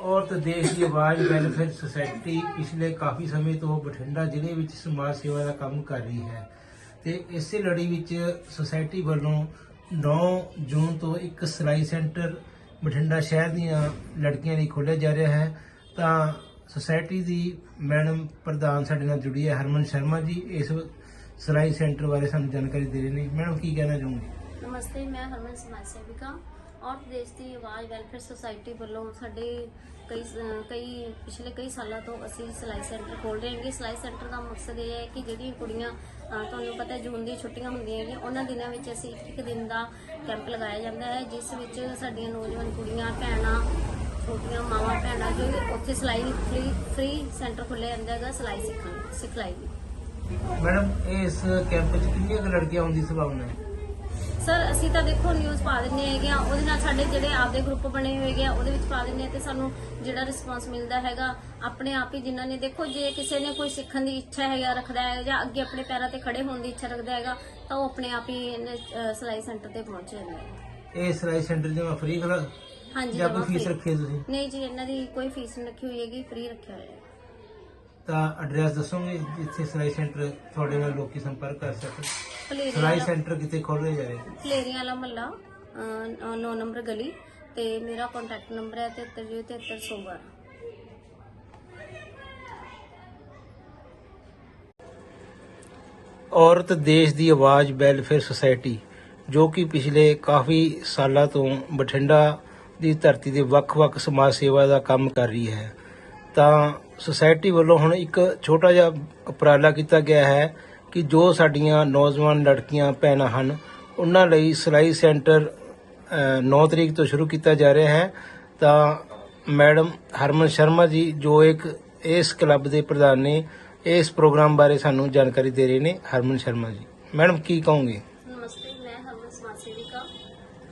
ਔਰਤ ਦੇਸ਼ ਦੀ ਆਵਾਜ਼ ਵੈਲਫੇਅਰ ਸੁਸਾਇਟੀ ਪਿਛਲੇ ਕਾਫੀ ਸਮੇਂ ਤੋਂ ਬਠਿੰਡਾ ਜ਼ਿਲ੍ਹੇ ਵਿੱਚ ਸਮਾਜ ਸੇਵਾ ਦਾ ਕੰਮ ਕਰ ਰਹੀ ਹੈ ਤੇ ਇਸੇ ਲੜੀ ਵਿੱਚ ਸੁਸਾਇਟੀ ਵੱਲੋਂ 9 ਜੂਨ ਤੋਂ ਇੱਕ ਸਿਲਾਈ ਸੈਂਟਰ ਬਠਿੰਡਾ ਸ਼ਹਿਰ ਦੀਆਂ ਲੜਕੀਆਂ ਲਈ ਖੋਲ੍ਹਿਆ ਜਾ ਰਿਹਾ ਹੈ। ਤਾਂ ਸੁਸਾਇਟੀ ਦੀ ਮੈਡਮ ਪ੍ਰਧਾਨ ਸਾਡੇ ਨਾਲ ਜੁੜੀ ਹੈ, ਹਰਮਨ ਸ਼ਰਮਾ ਜੀ, ਇਸ ਸਿਲਾਈ ਸੈਂਟਰ ਬਾਰੇ ਸਾਨੂੰ ਜਾਣਕਾਰੀ ਦੇ ਰਹੇ ਨੇ। ਮੈਡਮ, ਕੀ ਕਹਿਣਾ ਚਾਹੋਗੇ? ਨਮਸਤੇ, ਮੈਂ ਹਰਮਨ ਸਮਾਜ ਸੇਵਿਕਾ। ਔਰ ਦੇਸ਼ ਦੀ ਆਵਾਜ਼ ਵੈਲਫੇਅਰ ਸੁਸਾਇਟੀ ਵੱਲੋਂ ਸਾਡੇ ਕਈ ਕਈ ਪਿਛਲੇ ਕਈ ਸਾਲਾਂ ਤੋਂ ਅਸੀਂ ਸਿਲਾਈ ਸੈਂਟਰ ਖੋਲ ਰਹੇ ਹਾਂਗੇ। ਸਿਲਾਈ ਸੈਂਟਰ ਦਾ ਮਕਸਦ ਇਹ ਹੈ ਕਿ ਜਿਹੜੀਆਂ ਕੁੜੀਆਂ ਤੁਹਾਨੂੰ ਪਤਾ ਜੂਨ ਦੀਆਂ ਛੁੱਟੀਆਂ ਹੁੰਦੀਆਂ ਹੈਗੀਆਂ, ਉਹਨਾਂ ਦਿਨਾਂ ਵਿੱਚ ਅਸੀਂ ਇੱਕ ਦਿਨ ਦਾ ਕੈਂਪ ਲਗਾਇਆ ਜਾਂਦਾ ਹੈ, ਜਿਸ ਵਿੱਚ ਸਾਡੀਆਂ ਨੌਜਵਾਨ ਕੁੜੀਆਂ, ਭੈਣਾਂ, ਛੋਟੀਆਂ ਮਾਵਾਂ, ਭੈਣਾਂ ਜੋ ਉੱਥੇ ਸਿਲਾਈ ਫ੍ਰੀ ਫ੍ਰੀ ਸੈਂਟਰ ਖੋਲ੍ਹਿਆ ਜਾਂਦਾ ਹੈਗਾ ਸਿਲਾਈ ਸਿੱਖਣ, ਸਿਖਲਾਈ ਦੀ ਮੈਡਮ, ਇਸ ਕੈਂਪ 'ਚ ਕਿੰਨੀਆਂ ਲੜਕੀਆਂ ਆਉਣ ਦੀ ਸੰਭਾਵਨਾ ਹੈ? ਸਰ ਅਸੀਂ ਤਾਂ ਦੇਖੋ ਨਿਊਜ਼ ਪਾ ਦਿੰਦੇ ਹੈਗੇ ਆ। ਉਹਦੇ ਨਾਲ ਸਾਡੇ ਜਿਹੜੇ ਆਪਦੇ ਗਰੁੱਪ ਬਣੇ ਹੋਏ ਹੈਗੇ ਆ ਉਹਦੇ ਵਿੱਚ ਪਾ ਆ ਤੇ ਸਾਨੂੰ ਜਿਹੜਾ ਰਿਸਪਾਂਸ ਮਿਲਦਾ ਹੈਗਾ ਆਪਣੇ ਆਪ ਹੀ ਜਿਨ੍ਹਾਂ ਨੇ ਦੇਖੋ ਜੇ ਕਿਸੇ ਨੇ ਕੋਈ ਸਿੱਖਣ ਦੀ ਇੱਛਾ ਹੈਗਾ ਰੱਖਦਾ ਹੈ ਜਾਂ ਅੱਗੇ ਆਪਣੇ ਪੈਰਾਂ ਤੇ ਖੜੇ ਹੋਣ ਦੀ ਇੱਛਾ ਰੱਖਦਾ ਹੈਗਾ ਤਾਂ ਉਹ ਆਪਣੇ ਆਪ ਹੀ ਸਿਲਾਈ ਸੈਂਟਰ ਤੇ ਪਹੁੰਚ ਜਾਂਦਾ ਹੈ ਇਹ ਸਿਲਾਈ ਸੈਂਟਰ ਜਮਾ ਫ੍ਰੀ ਖਲਾ ਹਾਂਜੀ ਜਾਂ ਜਮਾਂ ਕੋਈ ਫੀਸ free। ਰੱਖੀ ਹੈ ਤੁਸੀਂ? ਨਹੀਂ ਜੀ ਇਹਨਾਂ ਦੀ ਕੋਈ ਫੀਸ ਨਹੀਂ ਰੱਖੀ ਹੋਈ ਹੈਗੀ ਫ੍ਰੀ ਰੱਖਿਆ ਹੋਇਆ ਹੈ। ਤਾਂ ਐਡਰੈਸ ਦੱਸੋਗੇ ਜਿੱਥੇ ਸਿਲਾਈ ਸੈਂਟਰ ਤੁਹਾਡੇ ਨਾਲ ਲੋਕੀ ਸੰਪਰਕ ਕਰ ਸਕਣ? ਸਿਲਾਈ ਵਾਲਾ ਸੈਂਟਰ ਕਿਤੇ ਖੋਲ੍ਹੇ ਜਾ ਰਹੇ ਫਲੇਰੀਆਂ ਵਾਲਾ ਮਹੱਲਾ 9 ਨੰਬਰ ਗਲੀ ਤੇ ਮੇਰਾ ਕੰਟੈਕਟ ਨੰਬਰ ਹੈ 737312 ਔਰਤ ਦੇਸ਼ ਦੀ ਆਵਾਜ਼ ਵੈਲਫੇਅਰ ਸੁਸਾਇਟੀ ਜੋ ਕਿ ਪਿਛਲੇ ਕਾਫੀ ਸਾਲਾਂ ਤੋਂ ਬਠਿੰਡਾ ਦੀ ਧਰਤੀ ਦੇ ਵੱਖ-ਵੱਖ ਸਮਾਜ ਸੇਵਾ ਦਾ ਕੰਮ ਕਰ ਰਹੀ ਹੈ। ਤਾਂ ਸੁਸਾਇਟੀ ਵੱਲੋਂ ਹੁਣ ਇੱਕ ਛੋਟਾ ਜਿਹਾ ਉਪਰਾਲਾ ਕੀਤਾ ਗਿਆ ਹੈ ਕਿ ਜੋ ਸਾਡੀਆਂ ਨੌਜਵਾਨ ਲੜਕੀਆਂ ਭੈਣਾਂ ਹਨ ਉਹਨਾਂ ਲਈ ਸਿਲਾਈ ਸੈਂਟਰ ਅ, 9 ਤਰੀਕ ਤੋਂ ਸ਼ੁਰੂ ਕੀਤਾ ਜਾ ਰਿਹਾ ਹੈ। ਤਾਂ ਮੈਡਮ ਹਰਮਨ ਸ਼ਰਮਾ ਜੀ ਜੋ ਇੱਕ ਇਸ ਕਲੱਬ ਦੇ ਪ੍ਰਧਾਨ ਨੇ ਇਸ ਪ੍ਰੋਗਰਾਮ ਬਾਰੇ ਸਾਨੂੰ ਜਾਣਕਾਰੀ ਦੇ ਰਹੇ ਨੇ ਹਰਮਨ ਸ਼ਰਮਾ ਜੀ। ਮੈਡਮ ਕੀ ਕਹੋਗੇ? ਨਮਸਤੇ ਮੈਂ ਹਰਮਨ ਸਮਾਜ ਸੇਵਿਕਾ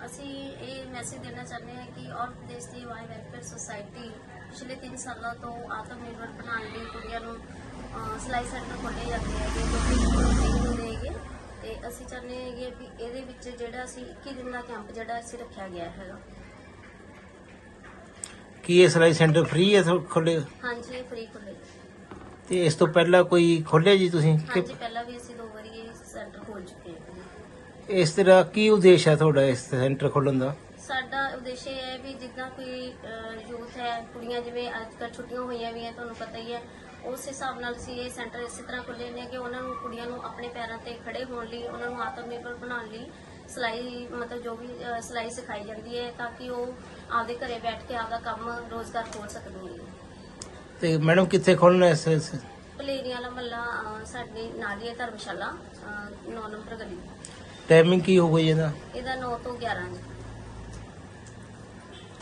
ਅਸੀਂ ਇਹ ਮੈਸੇਜ ਦੇਣਾ ਚਾਹੁੰਦੇ ਹਾਂ ਕਿ ਔਰਤ ਦੇਸ਼ ਦੀ ਆਵਾਜ਼ ਵੈਲਫੇਅਰ ਸੁਸਾਇਟੀ ਪਿਛਲੇ 3 ਸਾਲਾਂ ਤੋਂ ਆਤਮ ਨਿਰਭਰ ਬਣਾਉਣ ਲਈ ਕੁੜੀਆਂ ਨੂੰ ਸਿਲਾਈ ਸੈਂਟਰ ਖੋਲ੍ਹੇ ਜਾਂਦੇ ਹੈਗੇ ਜੋ ਕਿ ਨਹੀਂ ਹੁੰਦੇ ਹੈਗੇ। ਤੇ ਅਸੀਂ ਚਾਹੁੰਦੇ ਹੈਗੇ ਵੀ ਇਹਦੇ ਵਿੱਚ ਜਿਹੜਾ ਅਸੀਂ 21 ਦਿਨ ਦਾ ਕੈਂਪ ਜਿਹੜਾ ਅਸੀਂ ਰੱਖਿਆ ਗਿਆ ਹੈਗਾ। ਕੀ ਇਹ ਸਿਲਾਈ ਸੈਂਟਰ ਫ੍ਰੀ ਹੈ ਖੋਲੇ ਹਾਂਜੀ ਇਹ ਫ੍ਰੀ ਖੁੱਲੇ ਤੇ ਇਸ ਤੋਂ ਪਹਿਲਾਂ ਕੋਈ ਖੋਲੇ ਜੀ ਤੁਸੀਂ? ਕਿ ਹਾਂਜੀ ਪਹਿਲਾਂ ਵੀ ਅਸੀਂ ਦੋ ਵਾਰੀ ਇਹ ਸੈਂਟਰ ਖੋਲ ਚੁੱਕੇ ਹਾਂ। ਇਸ ਤਰ੍ਹਾਂ ਕੀ ਉਦੇਸ਼ ਹੈ ਤੁਹਾਡਾ ਇਸ ਸੈਂਟਰ ਖੋਲਣ ਦਾ? ਸਾਡਾ ਉਦੇਸ਼ ਇਹ ਹੈ ਵੀ ਜਿੱਦਾਂ ਕੋਈ ਯੂਥ ਹੈ ਕੁੜੀਆਂ ਜਿਵੇਂ ਅੱਜ ਕੱਲ੍ਹ ਛੁੱਟੀਆਂ ਹੋਈਆਂ ਵੀ ਹੈ ਤੁਹਾਨੂੰ ਪਤਾ ਹੀ ਹੈ ਉਸ ਹਿਸਾਬ ਨਾਲ ਅਸੀਂ ਇਹ ਸੈਂਟਰ ਇਸੇ ਤਰ੍ਹਾਂ ਖੋਲ੍ਹੇ ਨੇ ਕਿ ਉਹਨਾਂ ਨੂੰ ਕੁੜੀਆਂ ਨੂੰ ਆਪਣੇ ਪੈਰਾਂ ਤੇ ਖੜੇ ਹੋਣ ਲਈ ਉਹਨਾਂ ਨੂੰ ਆਤਮ ਨਿਰਭਰ ਬਣਾਉਣ ਲਈ ਸਿਲਾਈ ਮਤਲਬ ਜੋ ਵੀ ਸਿਲਾਈ ਸਿਖਾਈ ਜਾਂਦੀ ਹੈ ਤਾਂ ਕਿ ਉਹ ਆਪਦੇ ਘਰੇ ਬੈਠ ਕੇ ਆਪਦਾ ਕੰਮ ਰੋਜ਼ਗਾਰ ਖੋਲ ਸਕਦੀਆਂ ਤੇ ਮੈਡਮ ਕਿੱਥੇ ਖੋਲਣਾ ਇਸ ਇਸ- ਪਲੇਰੀਆਂ ਵਾਲਾ ਮੱਲਾ ਸਾਡੀ ਨਾਲੀ ਹੈ ਧਰਮਸ਼ਾਲਾ 9 ਨੰਬਰ ਗਲੀ। ਟਾਈਮਿੰਗ ਕੀ ਹੋਊਗੀ ਇਹਦਾ? ਇਹਦਾ 9 ਤੋਂ 11 ਜੀ।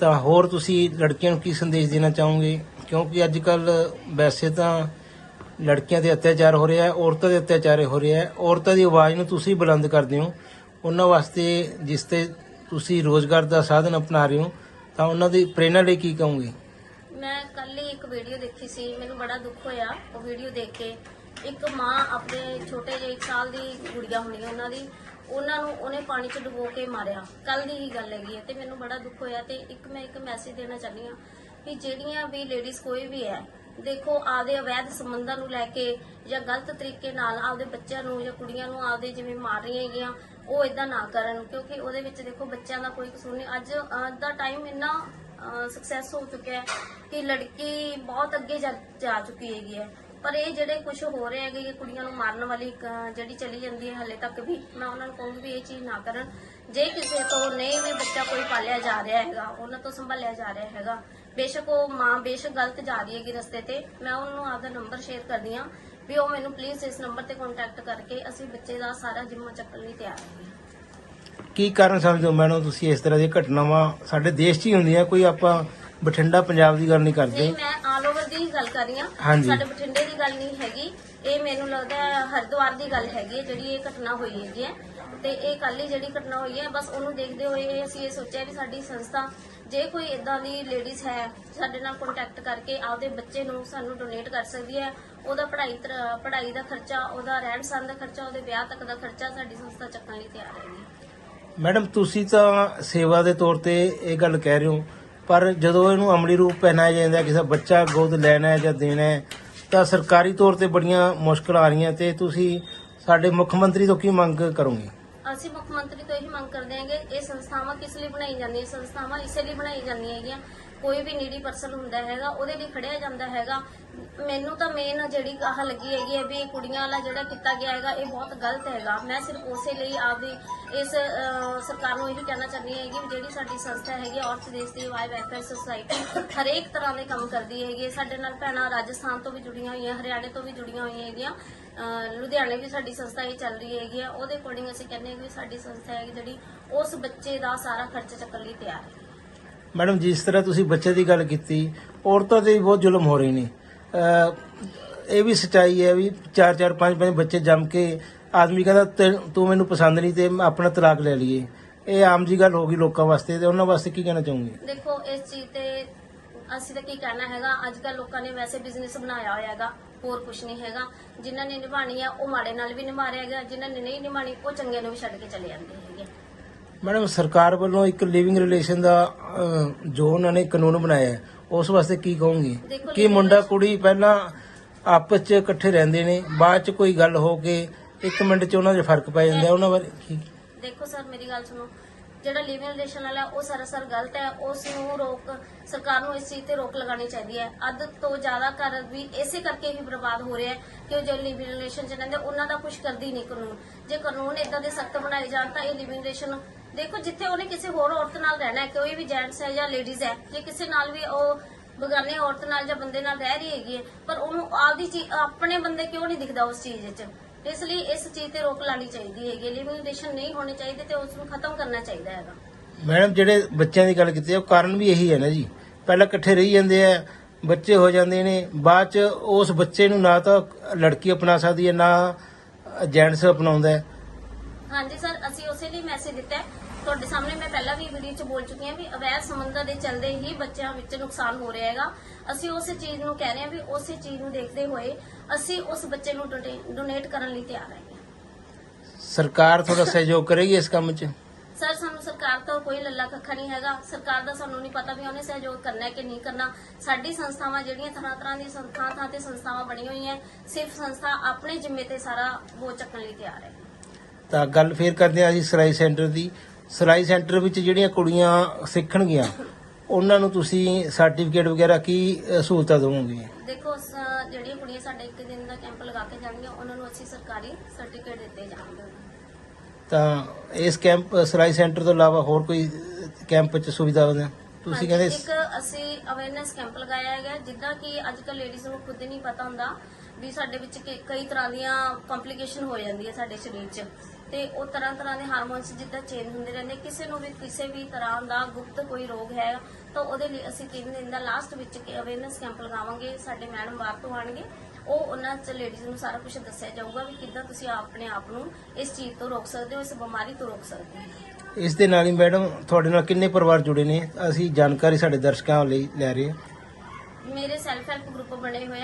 ਤਾਂ ਹੋਰ ਤੁਸੀਂ ਲੜਕੀਆਂ ਨੂੰ ਕੀ ਸੰਦੇਸ਼ ਦੇਣਾ ਚਾਹੋਗੇ? ਕਿਉਂਕਿ ਅੱਜ ਕੱਲ ਵੈਸੇ ਤਾਂ ਲੜਕੀਆਂ ਤੇ ਅਤਿਆਚਾਰ ਹੋ ਰਿਹਾ ਹੈ, ਔਰਤਾਂ ਦੇ ਅਤਿਆਚਾਰ ਹੋ ਰਿਹਾ ਹੈ। ਔਰਤਾਂ ਦੀ ਆਵਾਜ਼ ਨੂੰ ਤੁਸੀਂ ਬੁਲੰਦ ਕਰਦੇ ਹੋ। ਉਹਨਾਂ ਵਾਸਤੇ ਜਿਸ ਤੇ ਤੁਸੀਂ ਰੋਜ਼ਗਾਰ ਦਾ ਸਾਧਨ ਅਪਣਾ ਰਹੇ ਹੋ, ਤਾਂ ਉਹਨਾਂ ਦੀ ਪ੍ਰੇਰਣਾ ਲਈ ਕੀ ਕਹੋਗੇ? ਮੈਂ ਕੱਲ ਹੀ ਇੱਕ ਵੀਡੀਓ ਦੇਖੀ ਸੀ, ਮੈਨੂੰ ਬੜਾ ਦੁੱਖ ਹੋਇਆ। ਉਹ ਵੀਡੀਓ ਦੇਖ ਕੇ ਇੱਕ ਮਾਂ ਆਪਣੇ ਛੋਟੇ ਜਿਹੇ 1 ਸਾਲ ਦੀ ਗੁੜੀਆ ਹੋਣੀ ਉਹਨਾਂ ਦੀ ਉਹਨਾਂ ਨੂੰ ਉਹਨੇ ਪਾਣੀ 'ਚ ਡੁਬੋ ਕੇ ਮਾਰਿਆ। ਕੱਲ ਦੀ ਹੀ ਗੱਲ ਹੈਗੀ ਹੈ ਤੇ ਮੈਨੂੰ ਬੜਾ ਦੁੱਖ ਹੋਇਆ ਤੇ ਇੱਕ ਮੈਂ ਇੱਕ ਮੈਸੇਜ ਦੇਣਾ ਚਾਹੁੰਦੀ ਹਾਂ ਕਿ ਜਿਹੜੀਆਂ ਵੀ ਲੇਡੀਜ਼ ਕੋਈ ਵੀ ਹੈ, ਦੇਖੋ ਆਪਦੇ ਅਵੈਧ ਸੰਬੰਧਾਂ ਨੂੰ ਲੈ ਕੇ ਜਾਂ ਗਲਤ ਤਰੀਕੇ ਨਾਲ ਆਪਦੇ ਬੱਚਿਆਂ ਨੂੰ ਜਾਂ ਕੁੜੀਆਂ ਨੂੰ ਆਪਦੇ ਜਿਵੇਂ ਮਾਰ ਰਹੀਆਂ ਹੈਗੀਆਂ, ਉਹ ਇਦਾਂ ਨਾ ਕਰਨ ਕਿਉਂਕਿ ਉਹਦੇ ਵਿੱਚ ਦੇਖੋ ਬੱਚਿਆਂ ਦਾ ਕੋਈ ਕਸੂਰ ਨਹੀਂ। ਅੱਜ ਅੱਜ ਦਾ ਟਾਈਮ ਇੰਨਾ ਸਕਸੈਸ ਹੋ ਚੁੱਕਿਆ ਹੈ ਕਿ ਲੜਕੀ ਬਹੁਤ ਅੱਗੇ ਜਾ ਚੁੱਕੀ ਹੈਗੀ ਹੈ। ਪਰ ਇਹ ਜਿਹੜੇ ਕੁਝ ਹੋ ਰਹੇ ਹੈਗੇ ਕਿ ਕੁੜੀਆਂ ਨੂੰ ਮਾਰਨ ਵਾਲੀ ਜਿਹੜੀ ਚਲੀ ਜਾਂਦੀ ਹੈ ਹਲੇ ਤੱਕ ਵੀ ਮੈਂ ਉਹਨਾਂ ਨੂੰ ਕਹੂੰਗੀ ਵੀ ਇਹ ਚੀਜ਼ ਨਾ ਕਰਨ। ਜੇ ਕਿਸੇ ਤੋਂ ਨਹੀਂ ਵੀ ਬੱਚਾ ਕੋਈ ਪਾਲਿਆ ਜਾ ਰਿਹਾ ਹੈਗਾ ਉਹਨਾਂ ਤੋਂ ਸੰਭਾਲਿਆ ਜਾ ਰਿਹਾ ਹੈਗਾ ਬੇਸ਼ੱਕ ਉਹ ਮਾਂ ਬੇਸ਼ੱਕ ਗਲਤ ਜਾ ਰਹੀ ਹੈਗੀ ਰਸਤੇ ਤੇ ਮੈਂ ਉਹਨੂੰ ਆਪਦਾ ਨੰਬਰ ਸ਼ੇਅਰ ਕਰਦੀ ਹਾਂ ਵੀ ਉਹ ਮੈਨੂੰ ਪਲੀਜ਼ ਇਸ ਨੰਬਰ ਤੇ ਕੰਟੈਕਟ ਕਰਕੇ ਅਸੀਂ ਬੱਚੇ ਦਾ ਸਾਰਾ ਜਿੰਮਾ ਚੱਕਣ ਲਈ ਤਿਆਰ ਹਾਂ। ਕੀ ਕਾਰਨ ਸਮਝਦੇ ਹੋ ਮੈਡਮ ਤੁਸੀਂ ਇਸ ਤਰ੍ਹਾਂ ਦੀਆਂ ਘਟਨਾਵਾਂ ਸਾਡੇ ਦੇਸ਼ 'ਚ ਹੀ ਹੁੰਦੀਆਂ ਕੋਈ ਆਪਾਂ ਬਠਿੰਡਾ ਪੰਜਾਬ ਦੀ ਗੱਲ ਨਹੀਂ ਕਰਦੇ? ਨਹੀਂ ਮੈਂ ਦੀ ਗੱਲ ਕਰ ਰਹੀ ਹਾਂ। ਹਾਂਜੀ। ਸਾਡੇ ਬਠਿੰਡੇ ਦੀ ਗੱਲ ਨਹੀਂ ਹੈਗੀ। ਇਹ ਮੈਨੂੰ ਲੱਗਦਾ ਹੈ ਹਰਿਦੁਆਰ ਦੀ ਗੱਲ ਹੈਗੀ ਹੈ ਜਿਹੜੀ ਇਹ ਘਟਨਾ ਹੋਈ ਹੈਗੀ ਹੈ। ਤੇ ਇਹ ਕੱਲ ਹੀ ਜਿਹੜੀ ਘਟਨਾ ਹੋਈ ਹੈ ਬਸ ਉਹਨੂੰ ਦੇਖਦੇ ਹੋਏ ਅਸੀਂ ਇਹ ਸੋਚਿਆ ਵੀ ਸਾਡੀ ਸੰਸਥਾ ਜੇ ਕੋਈ ਇਦਾਂ ਦੀ ਲੇਡੀਜ਼ ਹੈ ਸਾਡੇ ਨਾਲ ਕੰਟੈਕਟ ਕਰਕੇ ਆਪਦੇ ਬੱਚੇ ਨੂੰ ਸਾਨੂੰ ਡੋਨੇਟ ਕਰ ਸਕਦੀ ਹੈ ਉਹਦਾ ਪੜ੍ਹਾਈ ਤਰ- ਪੜ੍ਹਾਈ ਦਾ ਖਰਚਾ ਉਹਦਾ ਰਹਿਣ ਸਹਿਣ ਦਾ ਖਰਚਾ ਉਹਦੇ ਵਿਆਹ ਤੱਕ ਦਾ ਖਰਚਾ ਸਾਡੀ ਸੰਸਥਾ ਚੱਕਣ ਲਈ ਤਿਆਰ ਹੈਗੀ ਮੈਡਮ ਤੁਸੀਂ ਤਾਂ ਸੇਵਾ ਦੇ ਤੌਰ ਤੇ ਇਹ ਗੱਲ ਕਹਿ ਰਹੇ ਹੋ ਪਰ ਜਦੋਂ ਇਹਨੂੰ ਅਮਲੀ ਰੂਪ ਪਹਿਨਾਇਆ ਜਾਂਦਾ ਕਿਸੇ ਬੱਚਾ ਗੋਦ ਲੈਣਾ ਹੈ ਜਾਂ ਦੇਣਾ ਹੈ, ਤਾਂ ਸਰਕਾਰੀ ਤੌਰ ਤੇ ਬੜੀਆਂ ਮੁਸ਼ਕਲਾਂ ਆ ਰਹੀਆਂ ਤੇ ਤੁਸੀਂ ਸਾਡੇ ਮੁੱਖ ਮੰਤਰੀ ਤੋਂ ਕੀ ਮੰਗ ਕਰੋਗੇ? ਅਸੀਂ ਮੁੱਖ ਮੰਤਰੀ ਤੋਂ ਇਹ ਮੰਗ ਕਰਦੇ ਹਾਂਗੇ ਇਹ ਸੰਸਥਾਵਾਂ ਕਿਸ ਲਈ ਬਣਾਈ ਜਾਂਦੀਆਂ ਸੰਸਥਾਵਾਂ ਇਸੇ ਲਈ ਬਣਾਈ ਜਾਂਦੀਆਂ ਹੈਗੀਆਂ ਕੋਈ ਵੀ ਨੀਡੀ ਪਰਸਨ ਹੁੰਦਾ ਹੈਗਾ ਉਹਦੇ ਲਈ ਖੜਿਆ ਜਾਂਦਾ ਹੈਗਾ। ਮੈਨੂੰ ਤਾਂ ਮੇਨ ਜਿਹੜੀ ਆਹ ਲੱਗੀ ਹੈਗੀ ਹੈ ਵੀ ਕੁੜੀਆਂ ਵਾਲਾ ਜਿਹੜਾ ਕੀਤਾ ਗਿਆ ਹੈਗਾ ਇਹ ਬਹੁਤ ਗਲਤ ਹੈਗਾ। ਮੈਂ ਸਿਰਫ ਉਸੇ ਲਈ ਆਪਦੀ ਇਸ ਸਰਕਾਰ ਨੂੰ ਇਹੀ ਕਹਿਣਾ ਚਾਹੁੰਦੀ ਹੈਗੀ ਵੀ ਜਿਹੜੀ ਸਾਡੀ ਸੰਸਥਾ ਹੈਗੀ ਹੈ, ਔਰਤ ਦੇਸ਼ ਦੀ ਵਾਈ ਵੈਲਫੇਅਰ ਸੁਸਾਇਟੀ ਹਰੇਕ ਤਰ੍ਹਾਂ ਦੇ ਕੰਮ ਕਰਦੀ ਹੈਗੀ ਹੈ। ਸਾਡੇ ਨਾਲ ਭੈਣਾਂ ਰਾਜਸਥਾਨ ਤੋਂ ਵੀ ਜੁੜੀਆਂ ਹੋਈਆਂ ਹਰਿਆਣੇ ਤੋਂ ਵੀ ਜੁੜੀਆਂ ਹੋਈਆਂ ਹੈਗੀਆਂ। ਲੁਧਿਆਣੇ ਵੀ ਸਾਡੀ ਸੰਸਥਾ ਇਹ ਚੱਲ ਰਹੀ ਹੈਗੀ ਆ ਉਹਦੇ ਅਕੋਰਡਿੰਗ ਅਸੀਂ ਕਹਿੰਦੇ ਹਾਂ ਕਿ ਸਾਡੀ ਸੰਸਥਾ ਹੈਗੀ ਜਿਹੜੀ ਉਸ ਬੱਚੇ ਦਾ ਸਾਰਾ ਖਰਚ ਚੱਕਣ ਲਈ ਤਿਆਰ ਹੈ। ਮੈਡਮ, ਜਿਸ ਤਰ੍ਹਾਂ ਤੁਸੀਂ ਬੱਚੇ ਦੀ ਗੱਲ ਕੀਤੀ, ਔਰਤਾਂ ਤੇ ਵੀ ਬਹੁਤ ਜ਼ੁਲਮ ਹੋ ਰਹੇ ਨੇ। ਇਹ ਵੀ ਸਚਾਈ ਹੈ ਵੀ ਚਾਰ ਚਾਰ, ਪੰਜ ਪੰਜ ਬੱਚੇ ਜੰਮ ਕੇ ਆਦਮੀ ਕਹਿੰਦਾ, ਤੂੰ ਮੈਨੂੰ ਪਸੰਦ ਨਹੀਂ, ਤੇ ਆਪਣਾ ਤਲਾਕ ਲੈ ਲਈਏ। ਇਹ ਆਮ ਜੀ ਗੱਲ ਹੋ ਗਈ ਲੋਕਾਂ ਵਾਸਤੇ, ਤੇ ਉਹਨਾਂ ਵਾਸਤੇ ਕੀ ਕਹਿਣਾ ਚਾਹੋਗੇ? ਦੇਖੋ, ਇਸ ਚੀਜ਼ ਤੇ ਅਸੀਂ ਤਾਂ ਕੀ ਕਹਿਣਾ ਹੈਗਾ ਅੱਜ ਕੱਲ ਲੋਕਾਂ ਨੇ ਵੈਸੇ ਬਿਜ਼ਨਸ ਬਣਾਇਆ ਹੋਇਆ ਹੈਗਾ, ਹੋਰ ਕੁਝ ਨਹੀਂ ਹੈਗਾ। ਜਿਨ੍ਹਾਂ ਨੇ ਨਿਭਾਣੀ ਆ, ਉਹ ਮਾੜੇ ਨਾਲ ਵੀ ਨਿਭਾ ਰਿਹਾ ਹੈਗਾ, ਜਿਨ੍ਹਾਂ ਨੇ ਨਹੀਂ ਨਿਭਾਣੀ ਉਹ ਚੰਗੇ ਨੂੰ ਵੀ ਛੱਡ ਕੇ ਚਲੇ ਜਾਂਦੇ ਹੈਗੇ। ਮੈਡਮ ਸਰਕਾਰ ਵੱਲੋਂ ਇੱਕ ਲਿਵਿੰਗ ਰਿਲੇਸ਼ਨ ਦਾ ਅਹ, ਜੋ ਉਹਨਾਂ ਨੇ ਕਾਨੂੰਨ ਬਣਾਇਆ ਹੈ, ਉਸ ਵਾਸਤੇ ਕੀ ਕਹੋਗੇ? ਦੇਖੋ, ਕਿ living ਮੁੰਡਾ ਕੁੜੀ ਪਹਿਲਾਂ ਆਪਸ 'ਚ ਇਕੱਠੇ ਰਹਿੰਦੇ ਨੇ ਬਾਅਦ 'ਚ ਕੋਈ ਗੱਲ ਹੋ ਕੇ ਇੱਕ ਮਿੰਟ 'ਚ ਉਹਨਾਂ 'ਚ ਫ਼ਰਕ ਪੈ ਜਾਂਦਾ ਉਹਨਾਂ ਬਾਰੇ ਕੀ? ਦੇਖੋ ਸਰ ਮੇਰੀ ਗੱਲ ਸੁਣੋ। ਜਿਹੜਾ ਲਿਵਿੰਗ ਰਿਲੇਸ਼ਨ ਵਾਲਾ ਉਹ ਸਰਾਸਰ ਗਲਤ ਹੈ ਉਸ ਨੂੰ ਰੋਕ ਸਰਕਾਰ ਨੂੰ ਇਸ ਚੀਜ਼ ਤੇ ਰੋਕ ਲਗਾਉਣੀ ਚਾਹੀਦੀ ਹੈ। ਅੱਧ ਤੋਂ ਜ਼ਿਆਦਾ ਘਰ ਵੀ ਇਸੇ ਕਰਕੇ ਹੀ ਬਰਬਾਦ ਹੋ ਰਿਹਾ ਹੈ ਕਿ ਉਹ ਜੋ ਲਿਵਿੰਗ ਰਿਲੇਸ਼ਨ ਚ ਰਹਿੰਦੇ ਉਹਨਾਂ ਦਾ ਕੁਝ ਕਰਦੀ ਨਹੀਂ ਕਾਨੂੰਨ। ਜੇ ਕਾਨੂੰਨ ਇਦਾਂ ਦੇ ਸਖਤ ਬਣਾਏ ਜਾਣ ਤਾਂ ਇਹ ਲਿਵਿੰਗ ਰਿਲੇਸ਼ਨ ਦੇਖੋ ਜਿੱਥੇ ਉਹਨੇ ਕਿਸੇ ਹੋਰ ਔਰਤ ਨਾਲ ਰਹਿਣਾ ਹੈ ਕੋਈ ਵੀ ਜੈਂਟਸ ਹੈ ਜਾਂ ਲੇਡੀਜ਼ ਹੈ ਜੇ ਕਿਸੇ ਨਾਲ ਵੀ ਉਹ ਬਗਾਨੇ ਔਰਤ ਨਾਲ ਜਾਂ ਬੰਦੇ ਨਾਲ ਰਹਿ ਰਹੀ ਹੈਗੀ ਹੈ ਪਰ ਉਹਨੂੰ ਆਪਦੀ ਚੀਜ਼ ਆਪਣੇ ਬੰਦੇ ਕਿਉਂ ਨਹੀਂ ਦਿਖਦਾ ਉਸ ਚੀਜ਼ ਵਿੱਚ? ਇਸ ਲਈ ਇਸ ਚੀਜ਼ ਤੇ ਰੋਕ ਲਾਣੀ ਚਾਹੀਦੀ ਹੈਗੀ ਰਿਲੇਸ਼ਨ ਨਹੀਂ ਹੋਣੇ ਚਾਹੀਦੇ ਤੇ ਉਸ ਨੂੰ ਖਤਮ ਕਰਨਾ ਚਾਹੀਦਾ ਹੈਗਾ। ਮੈਡਮ ਜਿਹੜੇ ਬੱਚਿਆਂ ਦੀ ਗੱਲ ਕੀਤੀ ਹੈ ਉਹ ਕਾਰਨ ਵੀ ਇਹੀ ਹੈ ਨਾ ਜੀ। ਪਹਿਲਾਂ ਇਕੱਠੇ ਰਹੀ ਜਾਂਦੇ ਆ ਬੱਚੇ ਹੋ ਜਾਂਦੇ ਨੇ ਬਾਅਦ 'ਚ ਉਸ ਬੱਚੇ ਨੂੰ ਨਾ ਤਾਂ ਲੜਕੀ ਅਪਣਾ ਸਕਦੀ ਹੈ ਨਾ ਜੈਂਟਸ ਅਪਣਾਉਂਦਾ ਹੈ। ਹਾਂਜੀ ਸਰ ਅਸੀਂ ਉਸੇ ਲਈ ਮੈਸੇਜ ਦਿੱਤਾ ਹੈ ਤੁਹਾਡੇ ਸਾਹਮਣੇ ਮੈਂ ਪਹਿਲਾਂ ਵੀ ਵੀਡੀਓ 'ਚ ਬੋਲ ਚੁੱਕੀ ਹਾਂ ਵੀ ਅਵੈਧ ਸੰਬੰਧਾਂ ਦੇ ਚੱਲਦੇ ਹੀ ਬੱਚਿਆਂ ਵਿੱਚ ਨੁਕਸਾਨ ਹੋ ਰਿਹਾ ਹੈਗਾ। ਅਸੀਂ ਉਸੇ ਚੀਜ਼ ਨੂੰ ਕਹਿ ਰਹੇ ਹਾਂ ਵੀ ਉਸੇ ਚੀਜ਼ ਨੂੰ ਦੇਖਦੇ ਹੋਏ ਅਸੀਂ ਉਸ ਬੱਚੇ ਨੂੰ ਡੋਨੇਟ ਕਰਨ ਲਈ ਤਿਆਰ ਹਾਂ। ਸਰਕਾਰ ਥੋੜਾ ਸਹਿਯੋਗ ਕਰੇਗੀ ਇਸ ਕੰਮ 'ਚ? ਸਰ ਸਾਨੂੰ ਸਰਕਾਰ ਤੋਂ ਕੋਈ ਲੱਲਾ ਕੱਖਾ ਨਹੀਂ ਹੈਗਾ। ਸਰਕਾਰ ਦਾ ਸਾਨੂੰ ਨਹੀਂ ਪਤਾ ਵੀ ਉਹਨੇ ਸਹਿਯੋਗ ਕਰਨਾ ਹੈ ਕਿ ਨਹੀਂ ਕਰਨਾ। ਸਾਡੀ ਸੰਸਥਾਵਾਂ ਜਿਹੜੀਆਂ ਤਰ੍ਹਾਂ ਤਰ੍ਹਾਂ ਦੀਆਂ ਸੰਸਥਾਵਾਂ ਥਾਂ ਤੇ ਸੰਸਥਾਵਾਂ ਬਣੀਆਂ ਹੋਈਆਂ ਸਿਰਫ ਸੰਸਥਾ ਆਪਣੇ ਜ਼ਿੰਮੇ ਤੇ ਸਾਰਾ ਬੋਝ ਚੱਕਣ ਲਈ ਤਿਆਰ ਹੈ। ਤਾਂ ਗੱਲ ਫੇਰ ਕਰਦੇ ਹਾਂ ਅਸੀਂ ਸਿਲਾਈ ਸੈਂਟਰ ਦੀ। ਸਿਲਾਈ ਸੈਂਟਰ ਵਿੱਚ ਜਿਹੜੀਆਂ ਕੁੜੀਆਂ ਸਿੱਖਣਗੀਆਂ ਉਹਨਾਂ ਨੂੰ ਤੁਸੀਂ ਸਰਟੀਫਿਕੇਟ ਵਗੈਰਾ ਕੀ ਅ, ਸਹੂਲਤਾਂ ਦੇਵੋਗੇ? ਦੇਖੋ ਸ- ਜਿਹੜੀਆਂ ਕੁੜੀਆਂ ਸਾਡੇ ਇੱਕ ਦਿਨ ਦਾ ਕੈਂਪ ਲਗਾ ਕੇ ਜਾਣਗੀਆਂ ਉਹਨਾਂ ਨੂੰ ਅਸੀਂ ਸਰਕਾਰੀ ਸਰਟੀਫਿਕੇਟ ਦਿੱਤੇ ਜਾਣਗੇ। ਤਾਂ ਇਸ ਕੈਂਪ ਸਿਲਾਈ ਸੈਂਟਰ ਤੋਂ ਇਲਾਵਾ ਹੋਰ ਕੋਈ ਕੈਂਪ 'ਚ ਸੁਵਿਧਾ ਹੁੰਦਾ ਤੁਸੀਂ ਹਾਂਜੀ, ਕਹਿੰਦੇ ਇੱਕ ਅਸੀਂ ਅਵੇਅਰਨੈਸ ਕੈਂਪ ਲਗਾਇਆ ਹੈਗਾ ਜਿੱਦਾਂ ਕਿ ਅੱਜ ਕੱਲ ਲੇਡੀਜ਼ ਨੂੰ ਖੁਦ ਨਹੀਂ ਪਤਾ ਹੁੰਦਾ ਵੀ ਸਾਡੇ ਵਿੱਚ ਕਿ- ਕਈ ਤਰ੍ਹਾਂ ਦੀਆਂ ਕੰਪਲਿਕੇਸ਼ਨ ਹੋ ਜਾਂਦੀ ਹੈ ਸਾਡੇ ਸਰੀਰ 'ਚ। ਤੇ ਉਹ ਤਰ੍ਹਾਂ ਤਰ੍ਹਾਂ ਦੇ ਹਾਰਮੋਨਸ ਜਿੱਦਾਂ ਚੇਂਜ ਹੁੰਦੇ ਰਹਿੰਦੇ ਕਿਸੇ ਨੂੰ ਵੀ ਕਿਸੇ ਵੀ ਤਰ੍ਹਾਂ ਦਾ ਗੁਪਤ ਕੋਈ ਰੋਗ ਹੈ ਤਾਂ ਉਹਦੇ ਲਈ ਅਸੀਂ 3 ਦਿਨ ਦਾ ਲਾਸਟ ਵਿੱਚ ਅਵੇਅਰਨੈਸ ਕੈਂਪ ਲਗਾਵਾਂਗੇ ਸਾਡੇ ਮੈਡਮ ਬਾਹਰ ਤੋਂ ਆਣਗੇ ਉਹ ਉਹਨਾਂ ਚ ਲੇਡੀਜ਼ ਨੂੰ ਸਾਰਾ ਕੁਝ ਦੱਸਿਆ ਜਾਊਗਾ ਵੀ ਕਿੱਦਾਂ ਤੁਸੀਂ ਆਪਣੇ ਆਪ ਨੂੰ ਇਸ ਚੀਜ਼ ਤੋਂ ਰੋਕ ਸਕਦੇ ਹੋ ਇਸ ਬਿਮਾਰੀ ਤੋਂ ਰੋਕ ਸਕਦੇ ਹੋ। ਇਸ ਦੇ ਨਾਲ ਹੀ ਮੈਡਮ ਤੁਹਾਡੇ ਨਾਲ ਕਿੰਨੇ ਪਰਿਵਾਰ ਜੁੜੇ ਨੇ? ਅਸੀਂ ਜਾਣਕਾਰੀ ਸਾਡੇ ਦਰਸ਼ਕਾਂ ਲਈ ਲੈ ਰਹੇ ਹਾਂ। ਮੇਰੇ ਸੈਲਫ ਹੈਲਪ ਗਰੁੱਪ ਬਣੇ ਹੋਏ